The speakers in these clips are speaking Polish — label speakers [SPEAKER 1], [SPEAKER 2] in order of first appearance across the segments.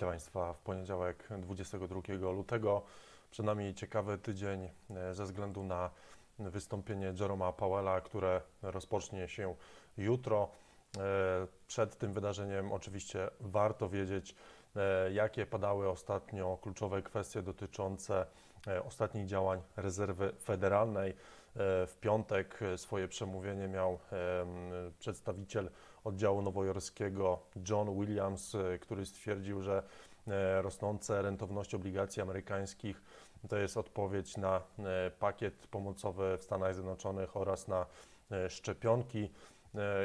[SPEAKER 1] Witam Państwa w poniedziałek 22 lutego. Przed nami ciekawy tydzień e, ze względu na wystąpienie Jeroma Powella, które rozpocznie się jutro. E, Przed tym wydarzeniem oczywiście warto wiedzieć, e, jakie padały ostatnio kluczowe kwestie dotyczące ostatnich działań rezerwy federalnej. W piątek swoje przemówienie miał przedstawiciel oddziału nowojorskiego John Williams, e, który stwierdził, że e, rosnące rentowność obligacji amerykańskich to jest odpowiedź na e, pakiet pomocowy w Stanach Zjednoczonych oraz na szczepionki.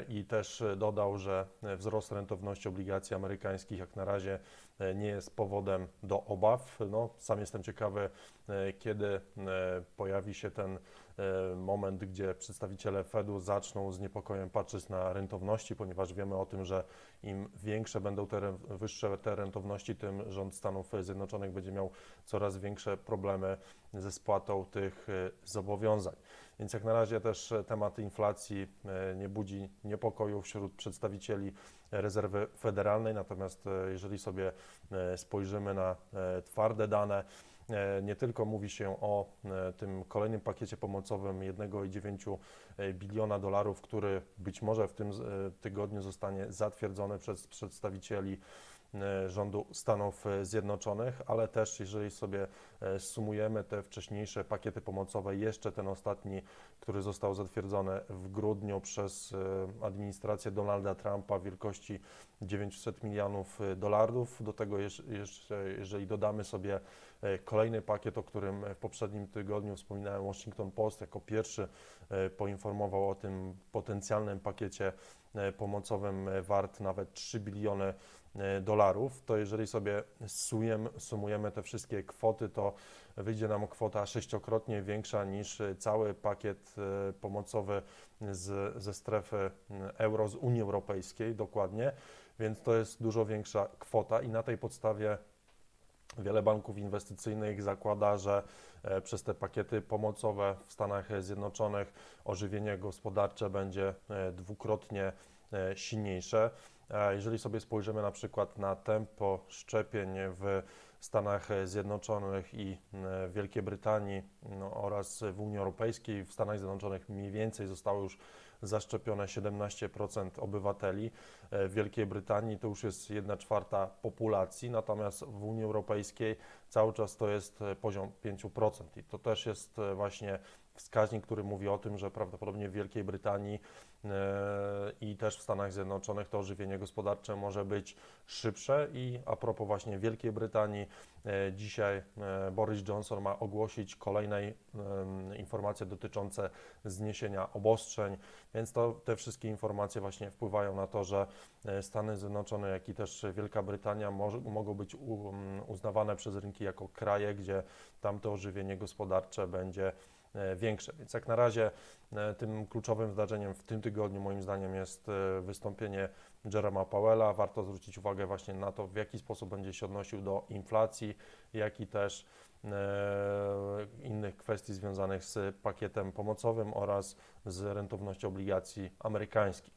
[SPEAKER 1] I też dodał, że wzrost rentowności obligacji amerykańskich jak na razie nie jest powodem do obaw. No, sam jestem ciekawy, kiedy pojawi się ten moment, gdzie przedstawiciele Fedu zaczną z niepokojem patrzeć na rentowności, ponieważ wiemy o tym, że im większe będą te wyższe te rentowności, tym rząd Stanów Zjednoczonych będzie miał coraz większe problemy ze spłatą tych e, zobowiązań. Więc jak na razie też e, temat inflacji e, nie budzi niepokoju wśród przedstawicieli rezerwy federalnej, natomiast e, jeżeli sobie e, spojrzymy na e, twarde dane, e, nie tylko mówi się o e, tym kolejnym pakiecie pomocowym 1,9 biliona dolarów, który być może w tym e, tygodniu zostanie zatwierdzony przez przedstawicieli e, rządu Stanów e, Zjednoczonych, ale też jeżeli sobie e, sumujemy te wcześniejsze pakiety pomocowe, jeszcze ten ostatni, który został zatwierdzony w grudniu przez e, administrację Donalda Trumpa wielkości 900 milionów e, dolarów, do tego jeszcze jeżeli dodamy sobie e, kolejny pakiet, o którym w poprzednim tygodniu wspominałem, Washington Post jako pierwszy e, poinformował o tym potencjalnym pakiecie e, pomocowym e, wart nawet 3 biliony e, dolarów, to jeżeli sobie sumujemy, sumujemy te wszystkie kwoty, to wyjdzie nam kwota sześciokrotnie większa niż e, cały pakiet e, pomocowy z, ze strefy m, euro, z Unii Europejskiej dokładnie, więc to jest dużo większa kwota i na tej podstawie Wiele banków inwestycyjnych zakłada, że e, przez te pakiety pomocowe w Stanach Zjednoczonych ożywienie gospodarcze będzie e, dwukrotnie e, silniejsze. Jeżeli sobie spojrzymy na przykład na tempo szczepień w Stanach Zjednoczonych i e, Wielkiej Brytanii no, oraz w Unii Europejskiej, w Stanach Zjednoczonych mniej więcej zostało już zaszczepione 17% obywateli. E, W Wielkiej Brytanii to już jest 1 czwarta populacji, natomiast w Unii Europejskiej cały czas to jest e, poziom 5%. I to też jest właśnie wskaźnik, który mówi o tym, że prawdopodobnie w Wielkiej Brytanii e, i też w Stanach Zjednoczonych to ożywienie gospodarcze może być szybsze. I a propos właśnie Wielkiej Brytanii, e, dzisiaj e, Boris Johnson ma ogłosić kolejnej em, informacje dotyczące zniesienia obostrzeń, więc to te wszystkie informacje właśnie wpływają na to, że Stany Zjednoczone, jak i też Wielka Brytania mogą być uznawane przez rynki jako kraje, gdzie tamto ożywienie gospodarcze będzie większe. Więc jak na razie e, tym kluczowym wydarzeniem w tym tygodniu moim zdaniem jest e, wystąpienie Jeroma Powella. Warto zwrócić uwagę właśnie na to, w jaki sposób będzie się odnosił do inflacji, jak i też e, innych kwestii związanych z pakietem pomocowym oraz z rentownością obligacji amerykańskich.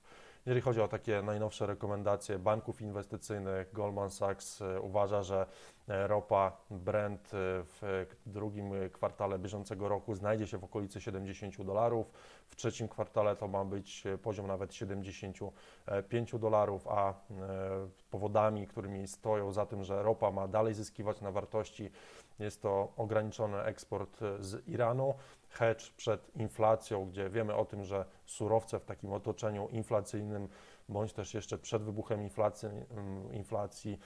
[SPEAKER 1] Jeżeli chodzi o takie najnowsze rekomendacje banków inwestycyjnych, Goldman Sachs e, uważa, że e, ropa Brent e, w drugim kwartale bieżącego roku znajdzie się w okolicy 70 dolarów. W trzecim kwartale to ma być poziom nawet 75 dolarów, a powodami, którymi stoją za tym, że ropa ma dalej zyskiwać na wartości, jest to ograniczony eksport z Iranu, hedge przed inflacją, gdzie wiemy o tym, że surowce w takim otoczeniu inflacyjnym, bądź też jeszcze przed wybuchem inflacji, mm, inflacji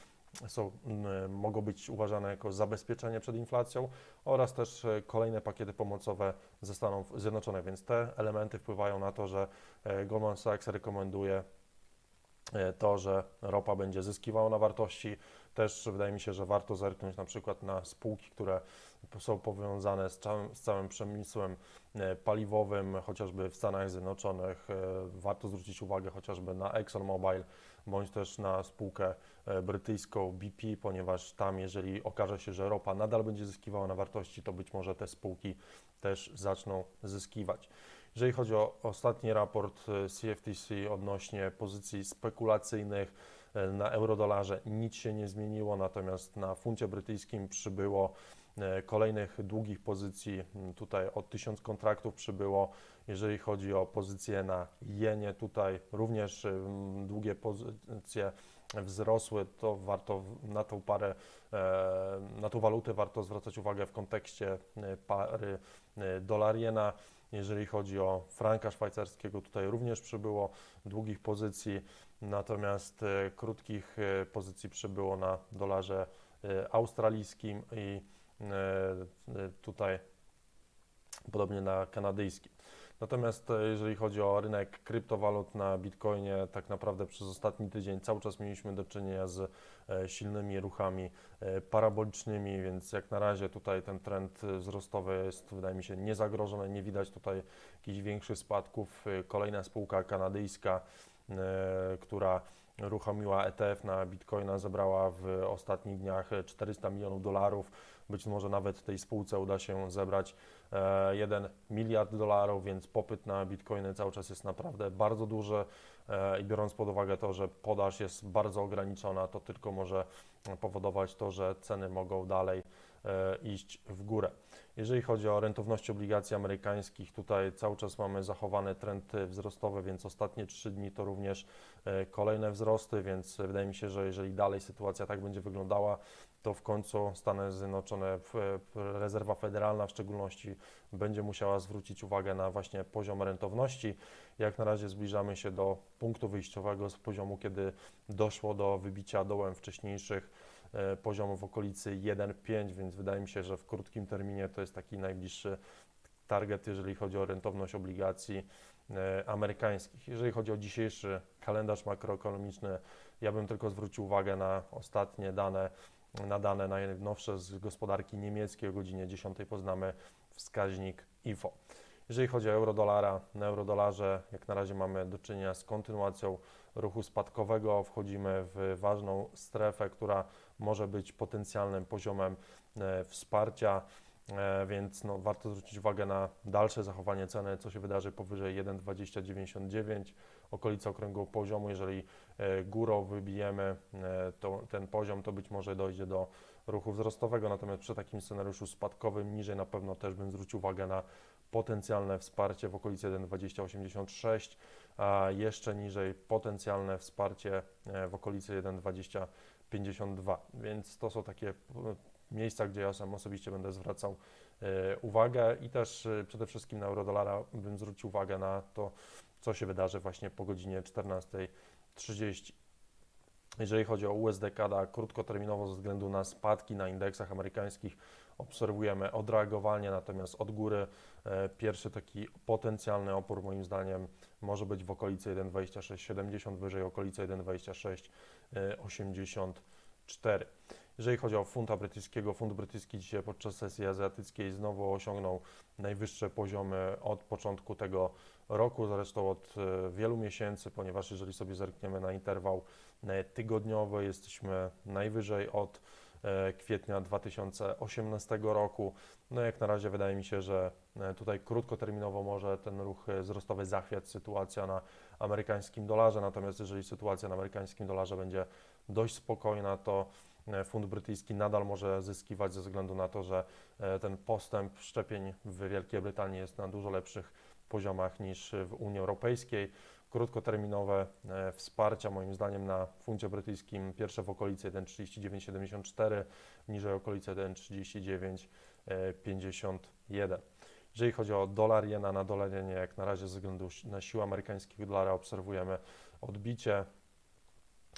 [SPEAKER 1] są, mm, mogą być uważane jako zabezpieczenie przed inflacją oraz też e, kolejne pakiety pomocowe ze Stanów Zjednoczonych, więc te elementy wpływają na to, że e, Goldman Sachs rekomenduje to, że ropa będzie zyskiwała na wartości. Też wydaje mi się, że warto zerknąć na przykład na spółki, które są powiązane z całym, z całym przemysłem e, paliwowym, chociażby w Stanach Zjednoczonych. E, Warto zwrócić uwagę chociażby na ExxonMobil, bądź też na spółkę e, brytyjską BP, ponieważ tam, jeżeli okaże się, że ropa nadal będzie zyskiwała na wartości, to być może te spółki też zaczną zyskiwać. Jeżeli chodzi o ostatni raport e, CFTC odnośnie pozycji spekulacyjnych, E, Na eurodolarze nic się nie zmieniło, natomiast na funcie brytyjskim przybyło e, kolejnych długich pozycji. M, Tutaj o 1000 kontraktów przybyło. Jeżeli chodzi o pozycje na jenie, tutaj również długie pozycje wzrosły, to warto na tą parę, e, na tą walutę warto zwracać uwagę w kontekście e, pary e, dolar-jena. Jeżeli chodzi o franka szwajcarskiego, tutaj również przybyło długich pozycji, natomiast e, krótkich e, pozycji przybyło na dolarze e, australijskim i tutaj podobnie na kanadyjskim. Natomiast e, jeżeli chodzi o rynek kryptowalut na Bitcoinie, tak naprawdę przez ostatni tydzień cały czas mieliśmy do czynienia z e, silnymi ruchami e, parabolicznymi, więc jak na razie tutaj ten trend wzrostowy jest, wydaje mi się, niezagrożony, nie widać tutaj jakichś większych spadków. Kolejna spółka kanadyjska, która uruchomiła ETF na Bitcoina, zebrała w ostatnich dniach e, 400 milionów dolarów. Być może nawet tej spółce uda się zebrać 1 miliard dolarów, więc popyt na bitcoiny cały czas jest naprawdę bardzo duży. E, i biorąc pod uwagę to, że podaż jest bardzo ograniczona, to tylko może powodować to, że ceny mogą dalej e, iść w górę. Jeżeli chodzi o rentowność obligacji amerykańskich, tutaj cały czas mamy zachowany trend wzrostowy, więc ostatnie 3 dni to również e, kolejne wzrosty, więc wydaje mi się, że jeżeli dalej sytuacja tak będzie wyglądała, to w końcu Stany Zjednoczone, w- rezerwa federalna w szczególności, będzie musiała zwrócić uwagę na właśnie poziom rentowności. Jak na razie zbliżamy się do punktu wyjściowego z poziomu, kiedy doszło do wybicia dołem wcześniejszych e, poziomów w okolicy 1,5, więc wydaje mi się, że w krótkim terminie to jest taki najbliższy target, jeżeli chodzi o rentowność obligacji e, amerykańskich. Jeżeli chodzi o dzisiejszy kalendarz makroekonomiczny, ja bym tylko zwrócił uwagę na ostatnie dane, na dane najnowsze z gospodarki niemieckiej. O godzinie 10 poznamy wskaźnik IFO. Jeżeli chodzi o euro-dolara, na euro-dolarze jak na razie mamy do czynienia z kontynuacją ruchu spadkowego. Wchodzimy w ważną strefę, która może być potencjalnym poziomem e, wsparcia, e, więc no, warto zwrócić uwagę na dalsze zachowanie ceny, co się wydarzy powyżej 1,2099, okolica okrągłego poziomu. Jeżeli e, górą wybijemy to, ten poziom, to być może dojdzie do ruchu wzrostowego, natomiast przy takim scenariuszu spadkowym niżej na pewno też bym zwrócił uwagę na potencjalne wsparcie w okolicy 1,2086, a jeszcze niżej potencjalne wsparcie w okolicy 1,2052. Więc to są takie e, miejsca, gdzie ja sam osobiście będę zwracał e, uwagę i też e, przede wszystkim na eurodolara bym zwrócił uwagę na to, co się wydarzy właśnie po godzinie 14.30. Jeżeli chodzi o USD CAD, krótkoterminowo ze względu na spadki na indeksach amerykańskich obserwujemy odreagowanie, natomiast od góry e, pierwszy taki potencjalny opór moim zdaniem może być w okolicy 1,2670, wyżej okolicy 1,2684. Jeżeli chodzi o funta brytyjskiego, funt brytyjski dzisiaj podczas sesji azjatyckiej znowu osiągnął najwyższe poziomy od początku tego roku, zresztą od e, wielu miesięcy, ponieważ jeżeli sobie zerkniemy na interwał e, tygodniowy, jesteśmy najwyżej od kwietnia 2018 roku. No jak na razie wydaje mi się, że e, tutaj krótkoterminowo może ten ruch e, wzrostowy zachwiać sytuacja na amerykańskim dolarze, natomiast jeżeli sytuacja na amerykańskim dolarze będzie dość spokojna, to e, funt brytyjski nadal może zyskiwać ze względu na to, że e, ten postęp szczepień w Wielkiej Brytanii jest na dużo lepszych poziomach niż w Unii Europejskiej. Krótkoterminowe e, wsparcia moim zdaniem na funcie brytyjskim pierwsze w okolicy 1,3974, niżej okolice 1,3951. Jeżeli chodzi o dolar jena na dolar jenie, jak na razie ze względu na siłę amerykańskiego dolara obserwujemy odbicie,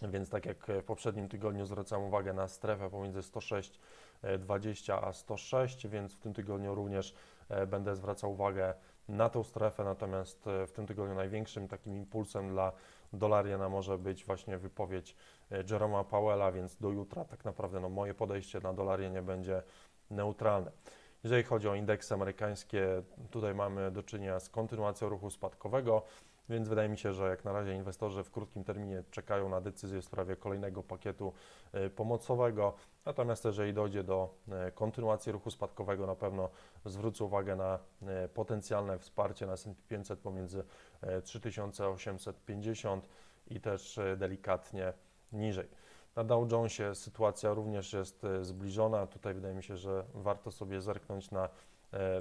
[SPEAKER 1] więc tak jak w poprzednim tygodniu zwracam uwagę na strefę pomiędzy 106,20 a 106, więc w tym tygodniu również e, będę zwracał uwagę na tą strefę, natomiast e, w tym tygodniu największym takim impulsem dla dolariana może być właśnie wypowiedź e, Jeroma Powella, więc do jutra tak naprawdę no, moje podejście na dolarianie będzie neutralne. Jeżeli chodzi o indeksy amerykańskie, tutaj mamy do czynienia z kontynuacją ruchu spadkowego, więc wydaje mi się, że jak na razie inwestorzy w krótkim terminie czekają na decyzję w sprawie kolejnego pakietu e, pomocowego. Natomiast jeżeli dojdzie do e, kontynuacji ruchu spadkowego, na pewno zwrócę uwagę na e, potencjalne wsparcie na S&P 500 pomiędzy e, 3850 i też delikatnie niżej. Na Dow Jonesie sytuacja również jest zbliżona. Tutaj wydaje mi się, że warto sobie zerknąć na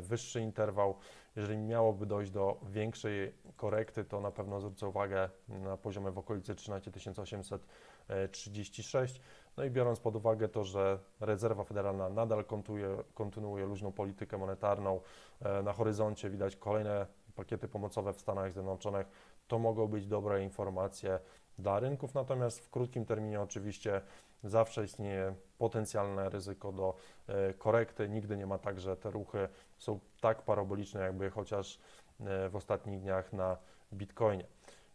[SPEAKER 1] wyższy interwał. Jeżeli miałoby dojść do większej korekty, to na pewno zwrócę uwagę na poziomie w okolicy 13 836. No i biorąc pod uwagę to, że rezerwa federalna nadal kontynuuje, kontynuuje luźną politykę monetarną, e, na horyzoncie widać kolejne pakiety pomocowe w Stanach Zjednoczonych, to mogą być dobre informacje dla rynków, natomiast w krótkim terminie oczywiście zawsze istnieje potencjalne ryzyko do e, korekty. Nigdy nie ma tak, że te ruchy są tak paraboliczne, jakby chociaż e, w ostatnich dniach na Bitcoinie.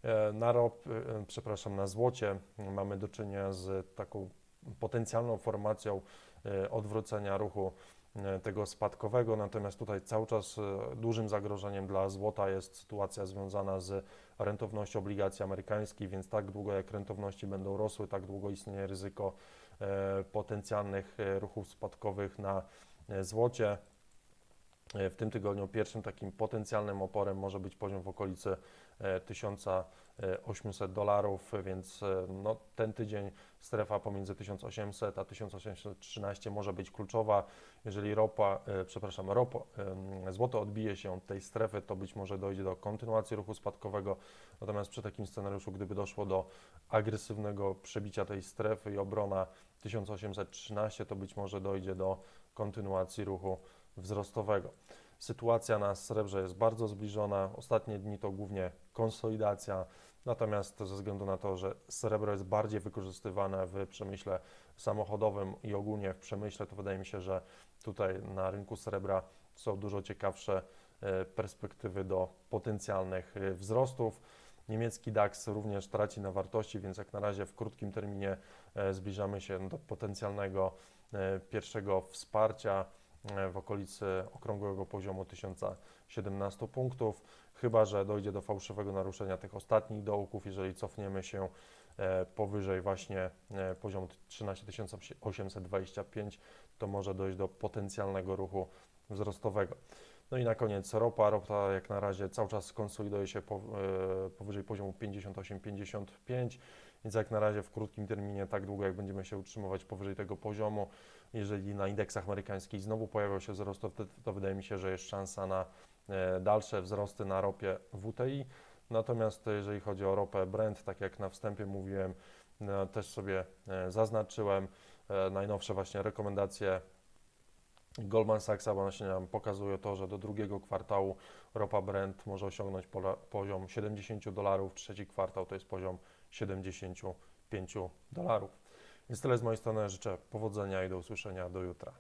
[SPEAKER 1] E, Na rop, przepraszam, na złocie mamy do czynienia z taką potencjalną formacją odwrócenia ruchu tego spadkowego, natomiast tutaj cały czas e, dużym zagrożeniem dla złota jest sytuacja związana z rentownością obligacji amerykańskich, więc tak długo jak rentowności będą rosły, tak długo istnieje ryzyko e, potencjalnych e, ruchów spadkowych na e, złocie. E, W tym tygodniu pierwszym takim potencjalnym oporem może być poziom w okolicy e, 1800 dolarów, więc e, no, ten tydzień strefa pomiędzy 1800 a 1813 może być kluczowa. Jeżeli ropa, e, przepraszam, ropo, em, złoto odbije się od tej strefy, to być może dojdzie do kontynuacji ruchu spadkowego. Natomiast przy takim scenariuszu, gdyby doszło do agresywnego przebicia tej strefy i obrona 1813, to być może dojdzie do kontynuacji ruchu wzrostowego. Sytuacja na srebrze jest bardzo zbliżona. Ostatnie dni to głównie konsolidacja, natomiast ze względu na to, że srebro jest bardziej wykorzystywane w przemyśle samochodowym i ogólnie w przemyśle, to wydaje mi się, że tutaj na rynku srebra są dużo ciekawsze e, perspektywy do potencjalnych e, wzrostów. Niemiecki DAX również traci na wartości, więc jak na razie w krótkim terminie e, zbliżamy się do potencjalnego pierwszego wsparcia w okolicy okrągłego poziomu 1017 punktów, chyba że dojdzie do fałszywego naruszenia tych ostatnich dołków, jeżeli cofniemy się e, powyżej właśnie e, poziomu 13 825, to może dojść do potencjalnego ruchu wzrostowego. No i na koniec ropa. Ropa jak na razie cały czas konsoliduje się e, powyżej poziomu 58-55, więc jak na razie w krótkim terminie, tak długo jak będziemy się utrzymywać powyżej tego poziomu, jeżeli na indeksach amerykańskich znowu pojawią się wzrosty, to, to wydaje mi się, że jest szansa na e, dalsze wzrosty na ropie WTI. Natomiast jeżeli chodzi o ropę Brent, tak jak na wstępie mówiłem, no, też sobie e, zaznaczyłem e, najnowsze właśnie rekomendacje Goldman Sachsa właśnie nam pokazuje to, że do drugiego kwartału ropa Brent może osiągnąć poziom 70 dolarów, trzeci kwartał to jest poziom 75 dolarów. Więc tyle z mojej strony, życzę powodzenia i do usłyszenia do jutra.